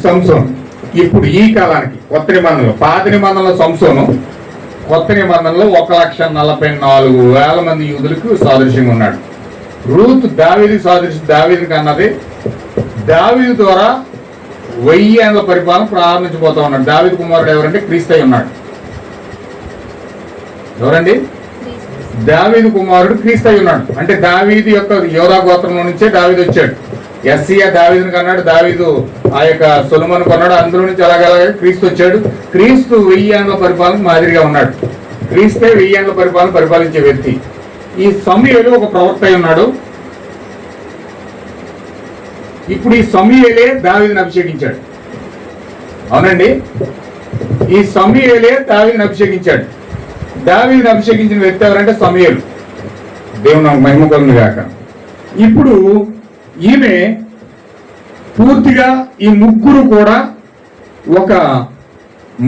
సంసోన్. ఇప్పుడు ఈ కాలానికి కొత్త నిబంధనలు పాత నిబంధనలో సంసోను కొత్త నిబంధనలో ఒక లక్ష నలభై నాలుగు వేల మంది యూదులకు సాదృశ్యంగా ఉన్నాడు. రూత్ దావీది సాదృశ్యం దావీదికి అన్నది దావీదు ద్వారా వెయ్యి ఏళ్ళ పరిపాలన ప్రారంభించబోతా ఉన్నాడు. దావీదు కుమారుడు ఎవరంటే? క్రీస్తు ఉన్నాడు. ఎవరండి? దావీదు కుమారుడు క్రీస్తు ఉన్నాడు. అంటే దావీదు యొక్క యోధా గోత్రంలో నుంచే దావీదు వచ్చాడు. ఎస్సీఆ దావీదుని కన్నాడు. దావీదు ఆ యొక్క సొలుమను కొన్నాడు. అందులో నుంచి అలాగలాగే క్రీస్తు వచ్చాడు. క్రీస్తు వెయ్యి ఏళ్ళ పరిపాలన మాదిరిగా ఉన్నాడు. క్రీస్తే వెయ్యి ఏళ్ళ పరిపాలన పరిపాలించే వ్యక్తి. ఈ సమయలు ఒక ప్రవక్త అయి ఉన్నాడు. ఇప్పుడు ఈ సమయలే దావీదుని అభిషేకించాడు. అవునండి? ఈ సమయలే దావీని అభిషేకించాడు. దావీని అభిషేకించిన వ్యక్తి ఎవరంటే సమయలు. దేవుని మహిమ కలుగుగాక ఇప్పుడు ఈమె పూర్తిగా ఈ ముగ్గురు కూడా ఒక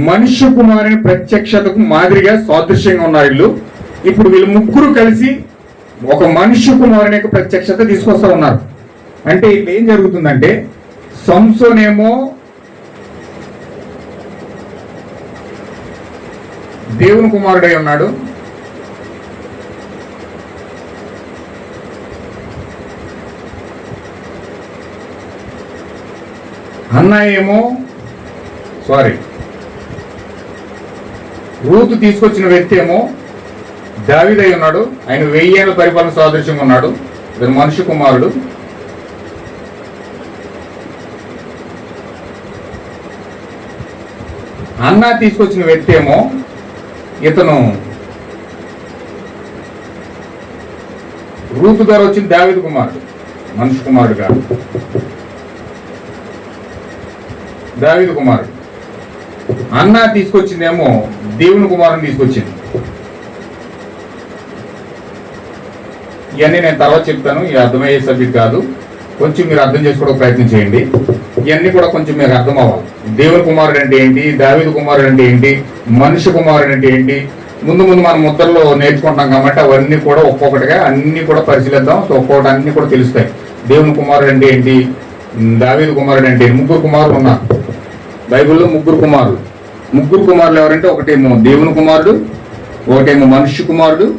మనుష్య కుమారుని ప్రత్యక్షతకు మాదిరిగా సాదృశ్యంగా ఉన్నారు వీళ్ళు. ఇప్పుడు వీళ్ళు ముగ్గురు కలిసి ఒక మనుష్య కుమారుని యొక్క ప్రత్యక్షత తీసుకొస్తా ఉన్నారు. అంటే ఇప్పుడు ఏం జరుగుతుందంటే సంసోనేమో దేవుని కుమారుడై ఉన్నాడు. అన్న ఏమో సారీ రూతు తీసుకొచ్చిన వ్యక్తి ఏమో దావిదై ఉన్నాడు ఆయన వెయ్యేళ్ళ పరిపాలన సాదృశ్యంగా ఉన్నాడు ఇతను మనిషి కుమారుడు. అన్న తీసుకొచ్చిన వ్యక్తి ఏమో ఇతను రూతు ద్వారా వచ్చిన దావిద కుమారుడు మనుషు కుమారుడు గారు దావిద కుమారుడు. అన్న తీసుకొచ్చిందేమో దేవుని కుమారుని తీసుకొచ్చింది. ఇవన్నీ నేను తర్వాత చెప్తాను ఇది అర్థమయ్యే సబ్జెక్ట్ కాదు. కొంచెం మీరు అర్థం చేసుకోవడానికి ప్రయత్నం చేయండి. ఇవన్నీ కూడా కొంచెం మీకు అర్థం అవ్వాలి దేవుని కుమారుడు అంటే ఏంటి? దావిద కుమారుడు అంటే ఏంటి? మనిషి కుమారుడు అంటే ఏంటి? ముందు ముందు మనం ముద్రలో నేర్చుకుంటాం కాబట్టి అవన్నీ కూడా ఒక్కొక్కటిగా అన్నీ కూడా పరిశీలిద్దాం. సో ఒక్కొక్కటి అన్ని కూడా తెలుస్తాయి. దేవుని కుమారుడు అంటే ఏంటి? దావీద కుమారుడు అంటే ముగ్గురు కుమారులు ఉన్నారు. బైబిల్లో ముగ్గురు కుమారులు. ముగ్గురు కుమారులు ఎవరంటే ఒకటేమో దేవుని కుమారుడు ఒకటేమో మనుష్య కుమారుడు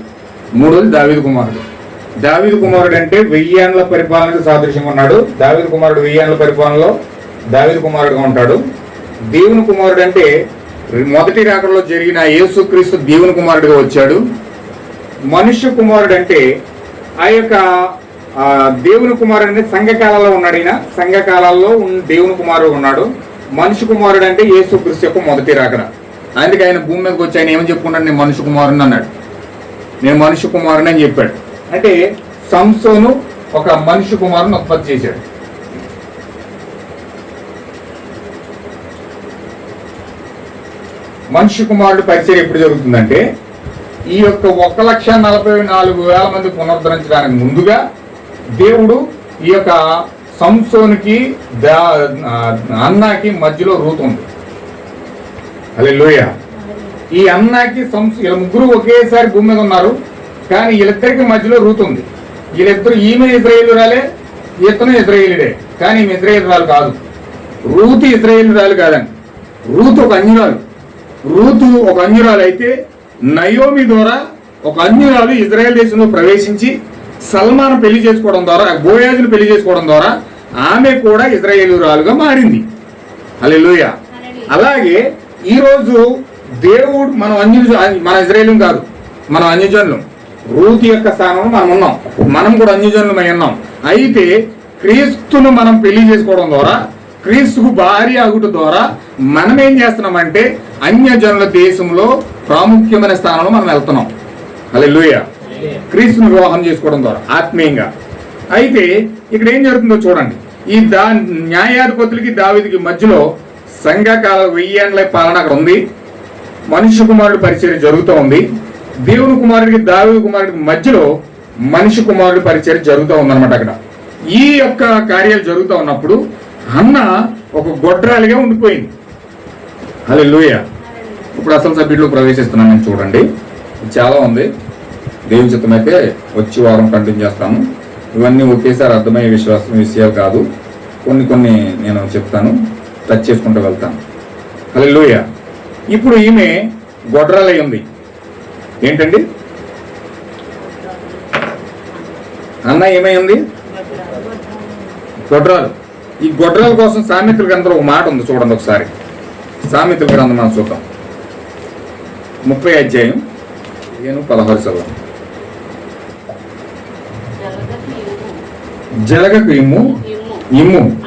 మూడోది దావిద కుమారుడు. దావిద కుమారుడు అంటే వెయ్యేండ్ల పరిపాలనకు సాదృశ్యంగా ఉన్నాడు. దావిద కుమారుడు వెయ్యేండ్ల పరిపాలనలో దావిద కుమారుడుగా ఉంటాడు. దేవుని కుమారుడు అంటే మొదటి రాకడలో జరిగిన యేసుక్రీస్తు దేవుని కుమారుడిగా వచ్చాడు. మనుష్య కుమారుడు అంటే ఆ యొక్క దేవుని కుమారుడు అంటే సంఘకాలంలో ఉన్నాడు ఈయన. సంఘకాలాల్లో ఉన్న- దేవుని కుమారుడు ఉన్నాడు. మనిషి కుమారుడు అంటే యేసుక్రీస్తు యొక్క మొదటి రాకడ. అందుకే ఆయన భూమి మీదకి వచ్చి ఆయన ఏమని చెప్పుకున్నాడు నేను మనిషి కుమారుని అన్నాడు. నేను మనిషి కుమారుని అని చెప్పాడు. అంటే సంసోను ఒక మనిషి కుమారుని ఉత్పత్తి చేశాడు. మనిషి కుమారుడు పరిచయం ఎప్పుడు జరుగుతుందంటే ఈ యొక్క ఒక లక్ష నలభై నాలుగు వేల మంది పునరుద్ధరించడానికి ముందుగా దేవుడు ఈ యొక్క సంసోనికి అన్నాకి మధ్యలో రూతు ఉంది. అలే లోయ ఈ అన్నాకి సంస్ వీళ్ళ ముగ్గురు ఒకేసారి భూమి మీద ఉన్నారు కానీ వీళ్ళిద్దరికి మధ్యలో రూతు ఉంది. వీళ్ళిద్దరు ఈమె ఇజ్రాయేలురాలే ఇతను ఇజ్రాయేలుడే కానీ ఈమె ఇజ్రాయేలురాలు కాదు. రూతు ఇజ్రాయేలురాలు కాదండి. రూతు ఒక అన్యురాలు. రూతు ఒక అన్యురాలు అయితే నయోమి ద్వారా ఒక అన్యురాలు ఇజ్రాయెల్ దేశంలో ప్రవేశించి సల్మాన్ పెళ్ళి చేసుకోవడం ద్వారా బోయాజును పెళ్ళి చేసుకోవడం ద్వారా ఆమె కూడా ఇజ్రాయేలురాలుగా మారింది. హల్లెలూయా. అలాగే ఈరోజు దేవుడు మనం అన్య మన ఇజ్రాయేలు కాదు మనం అన్యజనులు. రూతు యొక్క స్థానంలో మనం ఉన్నాం. మనం కూడా అన్యజనులమై ఉన్నాం. అయితే క్రీస్తును మనం పెళ్ళి చేసుకోవడం ద్వారా క్రీస్తుకు భార్య అగుట ద్వారా మనం ఏం చేస్తున్నామంటే అన్యజనుల దేశంలో ప్రాముఖ్యమైన స్థానంలో మనం వెళ్తున్నాం. హల్లెలూయా. క్రీస్తుని వివాహం చేసుకోవడం ద్వారా ఆత్మీయంగా. అయితే ఇక్కడ ఏం జరుగుతుందో చూడండి. ఈ దా న్యాయాధిపతులకి దావిదికి మధ్యలో సంఘకాల వెయ్యేండ్ల పాలన అక్కడ ఉంది. మనిషి కుమారుడు పరిచయం జరుగుతూ ఉంది. దేవుని కుమారుడికి దావిది కుమారుడికి మధ్యలో మనిషి కుమారుడి పరిచయం జరుగుతూ ఉందన్నమాట అక్కడ. ఈ యొక్క కార్యాలు జరుగుతూ ఉన్నప్పుడు అన్న ఒక గొడ్రాలిగా ఉండిపోయింది. హలో ఇప్పుడు అసలు సభ్యులు ప్రవేశిస్తున్నాను నేను చూడండి. చాలా ఉంది. దేవుని చిత్తమైతే వచ్చి వారం కంటిన్యూ చేస్తాను. ఇవన్నీ ఒకేసారి అర్థమయ్యే విశ్వాసం విషయాలు కాదు. కొన్ని కొన్ని నేను చెప్తాను. టచ్ చేసుకుంటూ వెళ్తాను. హల్లెలూయా. ఇప్పుడు ఈమె గొడ్రాలై ఉంది. ఏంటండి? అన్న ఏమై ఉంది? గొడ్రాలు. ఈ గొడ్రాల కోసం సామెతల గ్రంథంలో ఒక మాట ఉంది. చూడండి ఒకసారి. సామెతల గ్రంథం మనం చూద్దాం ముప్పై అధ్యాయం. నేను పదహారు చదవం జలగకు ఇమ్ము. ఇమ్ము.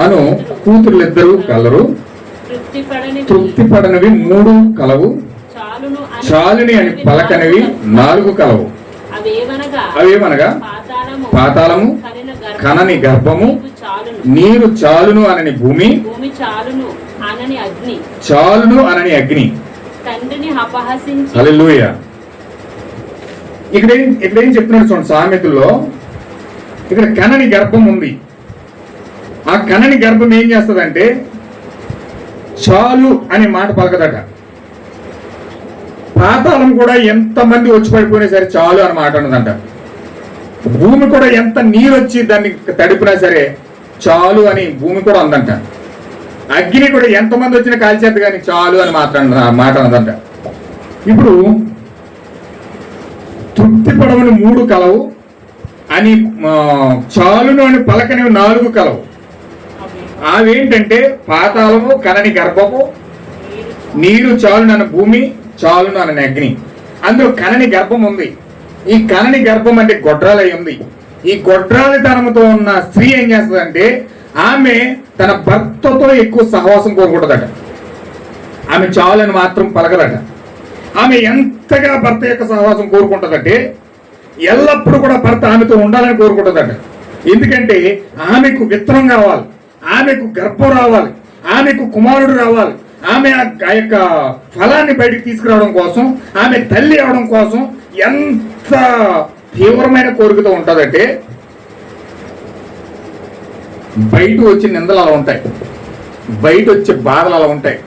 అను కూతురులిద్దరూ కలరు. తృప్తి పడనివి మూడు కలవు. చాలును అని పలకనివి నాలుగు కలవు. అవేమనగా పాతాళము. కనిన గర్భము. నీరు చాలును అనని భూమి చాలును అనని అగ్ని. ఇక్కడ ఇక్కడ చెప్తున్నాడు చూడండి సామెతల్లో. ఇక్కడ కనని గర్భం ఉంది. ఆ కనని గర్భం ఏం చేస్తుందంటే చాలు అనే మాట పలకదట. పాతాళం కూడా ఎంతమంది వచ్చి పడిపోయినా సరే చాలు అని మాట అన్నదంట భూమి కూడా ఎంత నీరు వచ్చి దాన్ని తడిపినా సరే చాలు అని భూమి కూడా ఉందంట. అగ్ని కూడా ఎంతమంది వచ్చినా కాల్చేది కానీ చాలు అని మాట్లాడ మాట అన్నదంట ఇప్పుడు తృప్తి పడవని మూడు కలవు అని చాలును అని పలకని నాలుగు కలవు. అవేంటంటే పాతాళము కనని గర్భము నీరు చాలునన్న భూమి చాలును అనని అగ్ని. అందులో కనని గర్భం ఉంది. ఈ కనని గర్భం అంటే గొడ్రాలై ఉంది. ఈ గొడ్రాలితనంతో ఉన్న స్త్రీ ఏం చేస్తుందంటే ఆమె తన భర్తతో ఎక్కువ సహవాసం కోరుకుంటుందట. ఆమె చాలని మాత్రం పలకదట. ఆమె ఎంతగా భర్త యొక్క సహవాసం కోరుకుంటుందంటే ఎల్లప్పుడూ కూడా భర్త ఆమెతో ఉండాలని కోరుకుంటుందట ఎందుకంటే ఆమెకు విత్తనం కావాలి ఆమెకు గర్భం రావాలి ఆమెకు కుమారుడు రావాలి ఆమె ఆ ఆ యొక్క ఫలాన్ని బయటికి తీసుకురావడం కోసం ఆమె తల్లి అవడం కోసం ఎంత తీవ్రమైన కోరికతో ఉంటుందంటే బయట వచ్చే నిందలు అలా ఉంటాయి. బయట వచ్చే బాధలు అలా ఉంటాయి.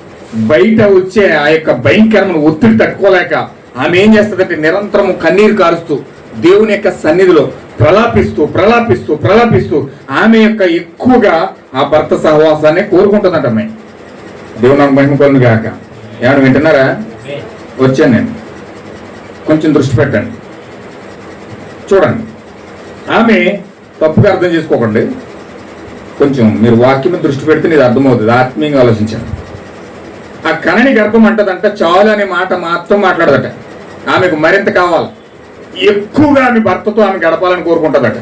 బయట వచ్చే ఆ యొక్క భయంకరమైన ఒత్తిడి తట్టుకోలేక ఆమె ఏం చేస్తుందంటే నిరంతరం కన్నీరు కారుస్తూ దేవుని యొక్క సన్నిధిలో ప్రలాపిస్తూ ప్రలాపిస్తూ ప్రలాపిస్తూ ఆమె యొక్క ఎక్కువగా ఆ భర్త సహవాసాన్ని కోరుకుంటుందంట అమ్మాయి. దేవుని నాకు మహిమ కొలను గాక. ఏమైనా వింటున్నారా? వచ్చాను నేను. కొంచెం దృష్టి పెట్టండి. చూడండి. ఆమె తప్పుగా అర్థం చేసుకోకండి. కొంచెం మీరు వాక్యం దృష్టి పెడితే నీది అర్థమవుతుంది. ఆత్మీయంగా ఆలోచించండి. ఆ కణని గర్భం అంటదంట చాలు అనే మాట మాత్రం మాట్లాడదట. ఆమెకు మరింత కావాలి. ఎక్కువగా ఆమె భర్తతో ఆమె గడపాలని కోరుకుంటుందట.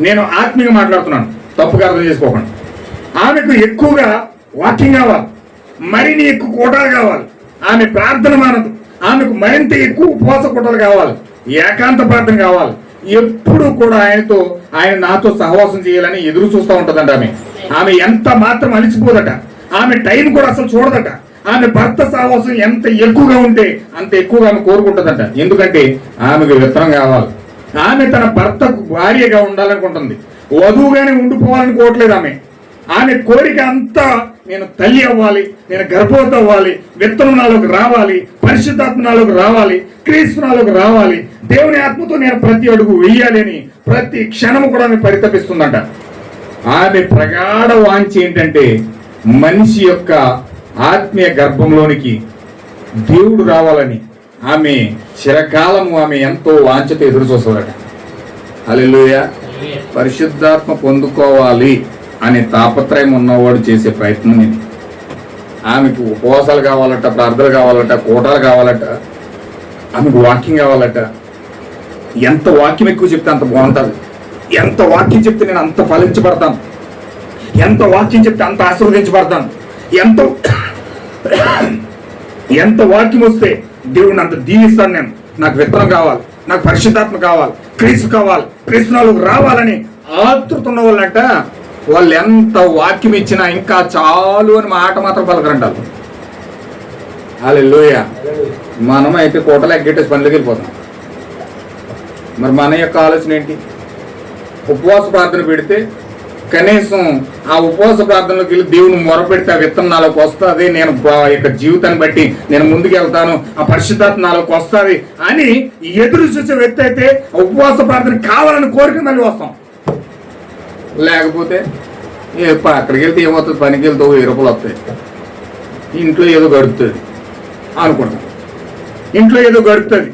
నేను ఆత్మీయ మాట్లాడుతున్నాను. తప్పుగా అర్థం చేసుకోకండి. ఆమెకు ఎక్కువగా వాకింగ్ కావాలి. మరిన్ని ఎక్కువ కూటలు కావాలి. ఆమె ప్రార్థన మానదు. ఆమెకు మరింత ఎక్కువ ఉపవాస కూటలు కావాలి. ఏకాంత ప్రార్థన కావాలి. ఎప్పుడు కూడా ఆయనతో ఆయన నాతో సహవాసం చేయాలని ఎదురు చూస్తూ ఉంటుందంట ఆమె. ఆమె ఎంత మాత్రం అలిసిపోదట. ఆమె టైం కూడా అసలు చూడదట. ఆమె భర్త సాహసం ఎంత ఎక్కువగా ఉంటే అంత ఎక్కువగా ఆమె కోరుకుంటుందంట. ఎందుకంటే ఆమెకు విత్తనం కావాలి. ఆమె తన భర్తకు భార్యగా ఉండాలనుకుంటుంది. వధువుగానే ఉండిపోవాలని కోరట్లేదు ఆమె. ఆమె కోరిక అంతా నేను తల్లి అవ్వాలి నేను గర్భవతి అవ్వాలి విత్తనం నాలోకి రావాలి పరిశుద్ధాత్మ నాలోకి రావాలి క్రీస్తు నాలోకి రావాలి దేవుని ఆత్మతో నేను ప్రతి అడుగు వెయ్యాలి అని ప్రతి క్షణము కూడా ఆమె పరితపిస్తుందంట. ఆమె ప్రగాఢ వాంచి ఏంటంటే మనిషి యొక్క ఆత్మీయ గర్భంలోనికి దేవుడు రావాలని ఆమె చిరకాలము ఆమె ఎంతో వాంఛతో ఎదురు చూస్తుందట. అలెలుయ పరిశుద్ధాత్మ పొందుకోవాలి అనే తాపత్రయం ఉన్నవాడు చేసే ప్రయత్నం ఇది. ఆమెకు ఉపవాసాలు కావాలట ప్రార్థనలు కావాలట కూటలు కావాలట ఆమెకు వాకింగ్ కావాలట. ఎంత వాక్యం ఎక్కువ చెప్తే అంత బాగుంటుంది. ఎంత వాక్యం చెప్తే నేను అంత ఫలించబడతాను. ఎంత వాక్యం చెప్తే అంత ఆశీర్వదించబడతాను. ఎంత ఎంత వాక్యం వస్తే దేవుడిని అంత దీవిస్తాను నేను. నాకు విత్తనం కావాలి నాకు పరిశుద్ధాత్మ కావాలి క్రీస్తు కావాలి క్రీస్తునాలకు రావాలని ఆతృత ఉన్న వాళ్ళంట వాళ్ళు ఎంత వాక్యం ఇచ్చినా ఇంకా చాలు అని మాట మాత్రం పలకరంటారు. లోయ మనం అయితే కోటలు ఎగ్గెట్టేసి పనిలోకి వెళ్ళిపోతాం. మరి మన యొక్క ఆలోచన ఏంటి? ఉపవాస ప్రార్థన పెడితే కనీసం ఆ ఉపవాస ప్రార్థనలోకి వెళ్ళి దేవుని మొరపెడితే ఆ విత్తనం నాలోకి వస్తుంది నేను యొక్క జీవితాన్ని బట్టి నేను ముందుకు వెళ్తాను ఆ పరిశుద్ధాత్మ నాలోకి వస్తుంది అని ఎదురు చూసే వ్యక్తి అయితే ఆ ఉపవాస ప్రార్థన కావాలని కోరిక మళ్ళీ వస్తాం. లేకపోతే ఏ అక్కడికి వెళ్తే ఏమవుతుంది? పనికి వెళ్తే ఓ వెయ్యి రూపాయలు వస్తాయి. ఇంట్లో ఏదో గడుపుతుంది అనుకుంటాం. ఇంట్లో ఏదో గడుపుతుంది.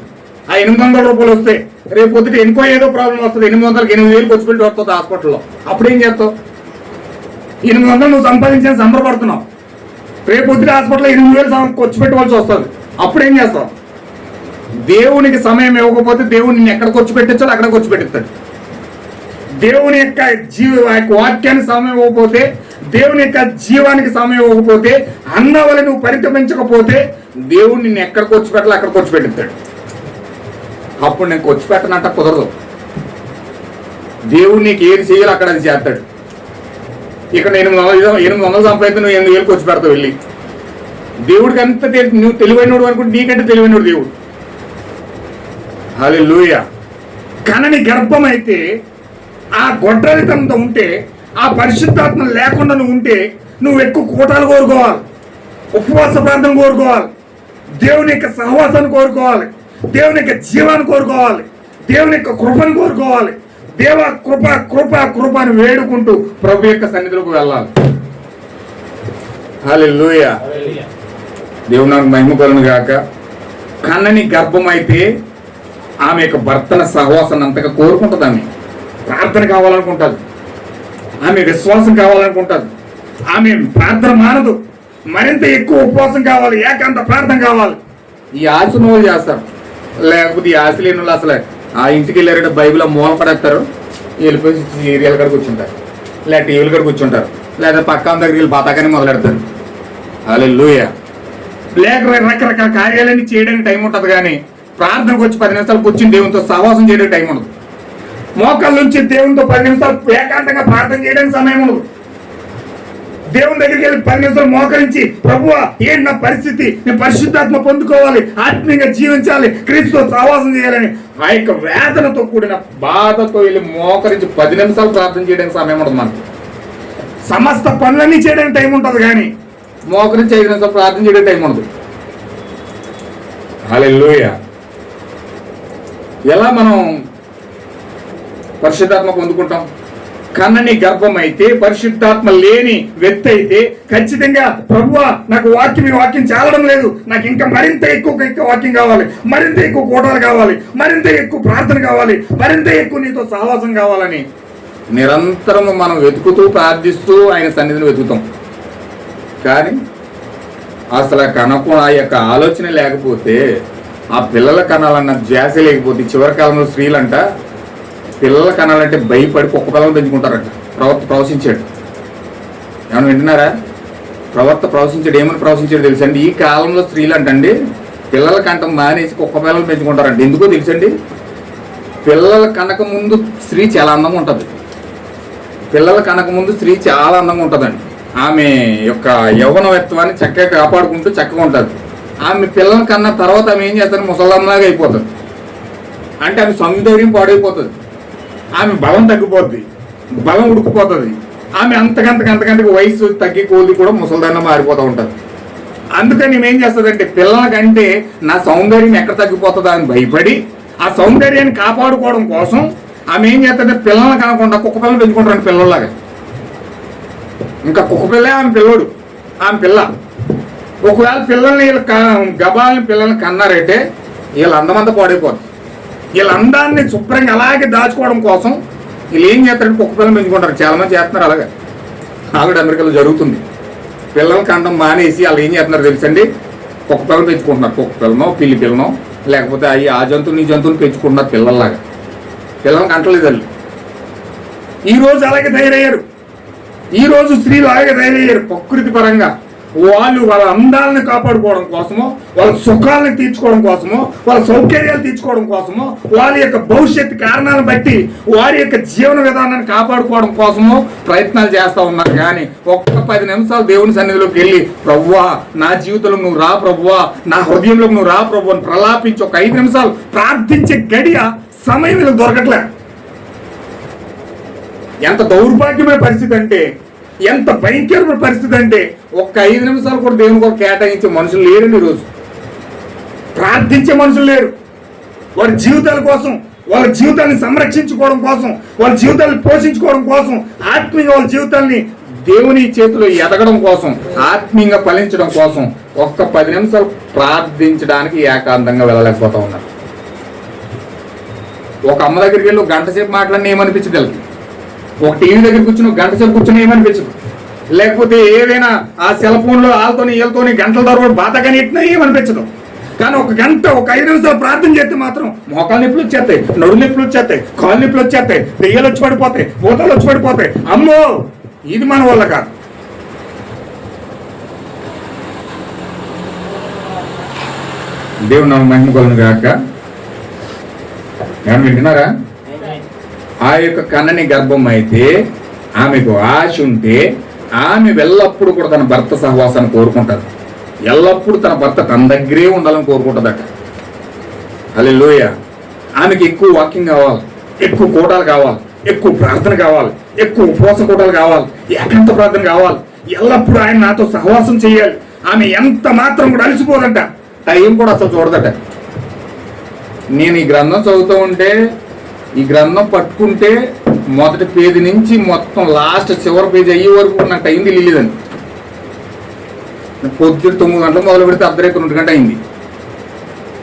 ఆ ఎనిమిది వందల రూపాయలు వస్తే రేపు పొద్దుట ఇంకో ఏదో ప్రాబ్లం వస్తుంది. ఎనిమిది వందలకి ఎనిమిది వేలు ఖర్చు పెట్టి వస్తుంది హాస్పిటల్లో. అప్పుడేం చేస్తావు? ఎనిమిది వందలు నువ్వు సంపాదించిన సంబరపడుతున్నావు. రేపు పొద్దుట హాస్పిటల్లో ఎనిమిది వేలు ఖర్చు పెట్టవలసి వస్తుంది. అప్పుడేం చేస్తావు? దేవునికి సమయం ఇవ్వకపోతే దేవుడు నిన్ను ఎక్కడ ఖర్చు పెట్టించాలో అక్కడ ఖర్చు పెట్టిస్తాడు. దేవుని యొక్క జీవ ఆ యొక్క వాక్యానికి సమయం ఇవ్వకపోతే దేవుని యొక్క జీవానికి సమయం ఇవ్వకపోతే అన్న వల్ల నువ్వు పరితపించకపోతే దేవుడు నిన్ను ఎక్కడ ఖర్చు పెట్టాలో అక్కడ ఖర్చు పెట్టిస్తాడు. అప్పుడు నేను ఖర్చు పెట్టనంట కుదరదు. దేవుడు నీకు ఏది చేయాలి అక్కడ అది చేస్తాడు. ఇక్కడ ఎనిమిది వందలు ఎనిమిది వందలు సంపాదించి నువ్వు ఎనిమిది వేలు ఖర్చు పెడతావు వెళ్ళి. దేవుడికి అంత నువ్వు తెలివైనడు అనుకుంటే నీకంటే తెలివైనడు దేవుడు. అది లూయ కనని గర్భం అయితే ఆ గొడ్రలితంతో ఉంటే ఆ పరిశుద్ధాత్మ లేకుండా నువ్వు ఉంటే నువ్వు ఎక్కువ కూటాలు కోరుకోవాలి. ఉపవాస ప్రాంతం కోరుకోవాలి. దేవుని యొక్క సహవాసాన్ని కోరుకోవాలి. దేవుని యొక్క జీవాన్ని కోరుకోవాలి. దేవుని యొక్క కృపను కోరుకోవాలి. దేవ కృప కృప కృప అని వేడుకుంటూ ప్రభు యొక్క సన్నిధిలోకి వెళ్ళాలి. హల్లెలూయా. దేవుడు నాకు మహిమ గాక. కన్నని గర్భమైతే ఆమె యొక్క భర్తన సహవాసాన్ని అంతగా కోరుకుంటుంది ఆమె ప్రార్థన కావాలనుకుంటుంది. ఆమె విశ్వాసం కావాలనుకుంటుంది. ఆమె ప్రార్థన మానదు. మరింత ఎక్కువ ఉపవాసం కావాలి. ఏకాంత ప్రార్థన కావాలి. ఈ ఆశ వాళ్ళు చేస్తారు. లేకపోతే ఈ ఆశ వాళ్ళు అసలు ఆ ఇంటికి వెళ్ళారంటే బైబిల్ మూల పడేస్తారు. వెళ్ళిపోయి సీరియల్ కాడ కూర్చుంటారు. లేదా టీవీల కాడ కూర్చుంటారు. లేదా పక్కా దగ్గరికి వెళ్ళి బతాకని మొదలెడతారు. అలా లూయ లేక రకరకాల కార్యాలన్నీ చేయడానికి టైం ఉంటుంది కానీ ప్రార్థనకు వచ్చి పది నిమిషాలు కూర్చుని దేవునితో సహవాసం చేయడానికి టైం ఉండదు. మోకాళ్ళ నుంచి దేవునితో పది నిమిషాలు ఏకాంతంగా ప్రార్థన చేయడానికి సమయం ఉండదు. దేవుని దగ్గరికి వెళ్ళి పది నిమిషాలు మోకరించి ప్రభువా ఏంటి నా పరిస్థితి? నేను పరిశుద్ధాత్మ పొందుకోవాలి ఆత్మీయంగా జీవించాలి క్రీస్తుతో సహవాసం చేయాలని. ఆ యొక్క వేదనతో కూడిన బాధతో వెళ్ళి మోకరించి పది నిమిషాలు ప్రార్థన చేయడానికి సమయం ఉంటుంది మనకి. సమస్త పనులన్నీ చేయడానికి టైం ఉంటుంది కానీ మోకరించి ఐదు నిమిషాలు ప్రార్థన చేయడానికి టైం ఉండదు. హల్లెలూయా. ఎలా మనం పరిశుద్ధాత్మ పొందుకుంటాం? కన్నని గర్భం అయితే పరిశుద్ధాత్మ లేని వ్యక్తి అయితే ఖచ్చితంగా ప్రభువా నాకు వాక్యం ఈ వాక్యం చాలడం లేదు. నాకు ఇంకా మరింత ఎక్కువ ఎక్కువ వాక్యం కావాలి. మరింత ఎక్కువ కూటలు కావాలి. మరింత ఎక్కువ ప్రార్థన కావాలి. మరింత ఎక్కువ నీతో సహవాసం కావాలని నిరంతరం మనం వెతుకుతూ ప్రార్థిస్తూ ఆయన సన్నిధిని వెతుకుతాం. కానీ అసలు కనకు ఆ యొక్క ఆలోచన లేకపోతే ఆ పిల్లల కనాలన్న ధ్యాస లేకపోతే చివరి కాలంలో స్త్రీలంట పిల్లల కనాలంటే భయపడి కుక్క పిల్లలు పెంచుకుంటారంట. ప్రవర్త ప్రవశించాడు ఏమైనా వింటున్నారా? ప్రవర్త ప్రవశించాడు ఏమని ప్రవశించాడు తెలుసండి? ఈ కాలంలో స్త్రీలు అంటండి పిల్లల కంటం మానేసి కుక్క పిల్లలు పెంచుకుంటారంట. ఎందుకో తెలుసండి? పిల్లల కనక ముందు స్త్రీ చాలా అందంగా ఉంటుంది. పిల్లల కనక ముందు స్త్రీ చాలా అందంగా ఉంటుందండి. ఆమె యొక్క యవ్వనవత్వాన్ని చక్కగా కాపాడుకుంటూ చక్కగా ఉంటుంది. ఆమె పిల్లల కన్నా తర్వాత ఆమె ఏం చేస్తారు ముసలమ్మలాగా అయిపోతుంది. అంటే ఆమె సౌందర్యం పాడైపోతుంది. ఆమె బలం తగ్గిపోద్ది. బలం ఉడికిపోతుంది. ఆమె అంతకంతకంతకంతకు వయసు తగ్గి కోల్ది కూడా ముసలిదాన్న మారిపోతూ ఉంటుంది. అందుకని ఏం చేస్తుందంటే పిల్లలకంటే నా సౌందర్యం ఎక్కడ తగ్గిపోతుందా అని భయపడి ఆ సౌందర్యాన్ని కాపాడుకోవడం కోసం ఆమె ఏం చేస్తుందంటే పిల్లల్ని కనకుండా కుక్క పిల్లలు పెంచుకుంటారండి పిల్లల్లాగా. ఇంకా కుక్క పిల్లే ఆమె పిల్లోడు ఆమె పిల్ల. ఒకవేళ పిల్లల్ని వీళ్ళ గబాలని పిల్లల్ని కన్నారంటే వీళ్ళ అందమంతా పాడైపోతుంది వీళ్ళందరినీ శుభ్రంగా అలాగే దాచుకోవడం కోసం వీళ్ళు ఏం చేస్తారంటే కుక్క పిల్లలు పెంచుకుంటారు. చాలామంది చేస్తున్నారు అలాగే. ఆల్రెడీ అమెరికాలో జరుగుతుంది. పిల్లలు కండం మానేసి వాళ్ళు ఏం చేస్తున్నారు తెలుసండి? కుక్క పిల్లలు పెంచుకుంటున్నారు. కుక్క పిల్లనో పిల్లి పిల్లనో లేకపోతే అవి ఆ జంతువుని ఈ జంతువుని పెంచుకుంటున్నారు పిల్లల్లాగా. పిల్లల్ని కంటలేదు వాళ్ళు. ఈ రోజు అలాగే తయారయ్యారు. ఈ రోజు స్త్రీలు అలాగే తయారయ్యారు ప్రకృతి పరంగా. వాళ్ళు వాళ్ళ అందాలను కాపాడుకోవడం కోసమో వాళ్ళ సుఖాలను తీర్చుకోవడం కోసమో వాళ్ళ సౌకర్యాలు తీర్చుకోవడం కోసమో వాళ్ళ యొక్క భవిష్యత్తు కారణాలను బట్టి వారి యొక్క జీవన విధానాన్ని కాపాడుకోవడం కోసమో ప్రయత్నాలు చేస్తూ ఉన్నారు కానీ ఒక్క పది నిమిషాలు దేవుని సన్నిధిలోకి వెళ్ళి ప్రవ్వా నా జీవితంలో నువ్వు రా ప్రవ్వా నా హృదయంలోకి నువ్వు రా ప్రభు అని ప్రలాపించి ఒక ఐదు నిమిషాలు ప్రార్థించే గడియ సమయం వీళ్ళకి దొరకట్లే. ఎంత దౌర్భాగ్యమైన పరిస్థితి అంటే ఎంత భయంకరమైన పరిస్థితి అంటే ఒక్క ఐదు నిమిషాలు కూడా దేవుని కూడా కేటాయించే మనుషులు లేరండి ఈరోజు ప్రార్థించే మనుషులు లేరు. వారి జీవితాల కోసం వాళ్ళ జీవితాన్ని సంరక్షించుకోవడం కోసం వాళ్ళ జీవితాన్ని పోషించుకోవడం కోసం ఆత్మీయ వాళ్ళ జీవితాన్ని దేవుని చేతిలో ఎదగడం కోసం ఆత్మీయంగా ఫలించడం కోసం ఒక్క పది నిమిషాలు ప్రార్థించడానికి ఏకాంతంగా వెళ్ళలేకపోతా ఉన్నారు. ఒక అమ్మ దగ్గరికి వెళ్ళి గంట సేపు మాట్లాడిన ఏమనిపించింది వీళ్ళకి? ఒక టీవీ దగ్గర కూర్చుని గంట సేపు కూర్చుని ఏమనిపించదు? లేకపోతే ఏదైనా ఆ సెల్ ఫోన్లో వాళ్ళతోని వీళ్ళతోని గంటల తరబడి బాధ కానీ ఎట్టినా ఏమనిపించదు. కానీ ఒక గంట ఒక ఐదు నిమిషాలు ప్రార్థన చేస్తే మాత్రం మోకాలు నిప్పులు వచ్చేస్తాయి నడుము నొప్పులు వచ్చేస్తాయి కాళ్ళు నిప్పులు వచ్చేస్తాయి దెయ్యాలు వచ్చి పడిపోతాయి ఊతలు వచ్చి పడిపోతాయి. అమ్మో! ఇది మన వల్ల కాదు. దేవుడు నా మహిమ కొలను కాక ఏమన్నా వింటున్నారా ఆ యొక్క కన్నని గర్భం అయితే ఆమెకు ఆశ ఉంటే ఆమె ఎల్లప్పుడూ కూడా తన భర్త సహవాసాన్ని కోరుకుంటుంది. ఎల్లప్పుడూ తన భర్త తన దగ్గరే ఉండాలని కోరుకుంటుందట. అలే లోయ ఆమెకి ఎక్కువ వాకింగ్ కావాలి ఎక్కువ కోటాలు కావాలి ఎక్కువ ప్రార్థన కావాలి ఎక్కువ ఉపవాస కోటాలు కావాలి ఏకాంత ప్రార్థన కావాలి. ఎల్లప్పుడూ ఆయన నాతో సహవాసం చేయాలి. ఆమె ఎంత మాత్రం కూడా అలసిపోదంట. టైం కూడా అసలు చూడదట. నేను ఈ గ్రంథం చదువుతూ ఉంటే ఈ గ్రంథం పట్టుకుంటే మొదటి పేజీ నుంచి మొత్తం లాస్ట్ చివరి పేజీ అయ్యే వరకు నాకు టైం తెలియలేదండి పొద్దున్న తొమ్మిది గంటలకు మొదలు పెడితే అర్ధరేక రెండు గంట అయింది.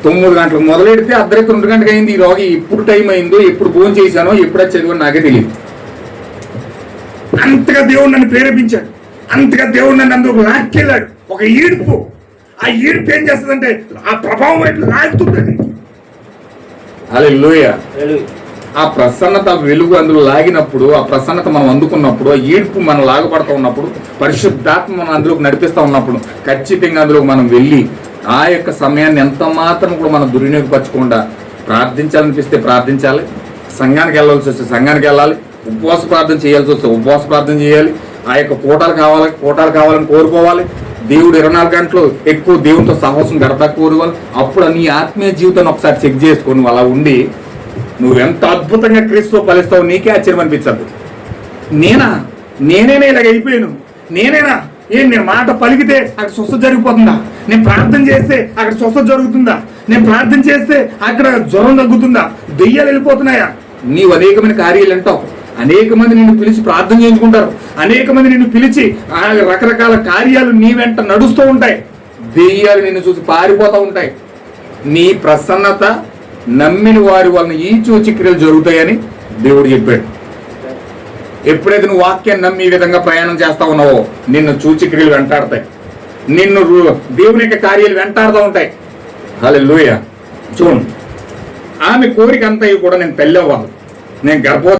తొమ్మిది గంటలకు మొదలు పెడితే అర్ధరేక రెండు గంటలకు అయింది. ఈ రోజు ఎప్పుడు టైం అయిందో ఎప్పుడు ఫోన్ చేశానో ఎప్పుడు అది చదివానో నాకే తెలియదు. అంతగా దేవుడు నన్ను ప్రేరేపించాడు. అంతగా దేవుడు నన్ను అందుకు లాక్కెళ్ళాడు ఒక ఈడ్పు. ఆ ఈడ్పు ఏం చేస్తుందంటే ఆ ప్రభావం వైపు లాగుతుంది అలా ఆ ప్రసన్నత వెలుగు అందులో లాగినప్పుడు ఆ ప్రసన్నత మనం అందుకున్నప్పుడు ఆ ఈడ్పు మనం లాగపడతా ఉన్నప్పుడు పరిశుద్ధాత్మ మనం అందులోకి నడిపిస్తూ ఉన్నప్పుడు ఖచ్చితంగా అందులో మనం వెళ్ళి ఆ యొక్క సమయాన్ని ఎంత మాత్రం కూడా మనం దుర్వినియోగపరచకుండా ప్రార్థించాలనిపిస్తే ప్రార్థించాలి. సంఘానికి వెళ్ళాల్సి వస్తే సంఘానికి వెళ్ళాలి. ఉపవాస ప్రార్థన చేయాల్సి వస్తే ఉపవాస ప్రార్థన చేయాలి. ఆ యొక్క కోటాలు కావాలి కోటాలు కావాలని కోరుకోవాలి. దేవుడు ఇరవై నాలుగు గంటలు ఎక్కువ దేవునితో సహవాసం గడప కోరుకోవాలి. అప్పుడు నీ ఆత్మీయ జీవితాన్ని ఒకసారి చెక్ చేసుకొని అలా ఉండి నువ్వెంత అద్భుతంగా క్రీస్తు ఫలిస్తావు నీకే ఆశ్చర్యం అనిపించదు. నేనా? నేనేనా ఇలాగ అయిపోయాను. నేనేనా? ఏం నేను మాట పలికితే అక్కడ స్వస్థ జరిగిపోతుందా? నేను ప్రార్థన చేస్తే అక్కడ స్వస్థ జరుగుతుందా? నేను ప్రార్థన చేస్తే అక్కడ జ్వరం తగ్గుతుందా? దెయ్యాలు వెళ్ళిపోతున్నాయా? నీవు అనేకమైన కార్యాలు అంటావు. అనేక మంది నిన్ను పిలిచి ప్రార్థన చేయించుకుంటారు. అనేక మంది నిన్ను పిలిచి ఆ రకరకాల కార్యాలు నీ వెంట నడుస్తూ ఉంటాయి. దెయ్యాలు నిన్ను చూసి పారిపోతూ ఉంటాయి. నీ ప్రసన్నత నమ్మిన వారి వలన ఈ చూచి క్రియలు జరుగుతాయని దేవుడు చెప్పాడు. ఎప్పుడైతే నువ్వు వాక్యాన్ని నమ్మి ఈ విధంగా ప్రయాణం చేస్తా ఉన్నావో నిన్ను చూచి క్రియలు వెంటాడతాయి. నిన్ను దేవుని యొక్క కార్యాలు వెంటాడుతూ ఉంటాయి. హలో లూయ చూడు ఆమె కోరిక అంతా కూడా నేను తల్లి అవ్వాలి. నేను గర్భవతి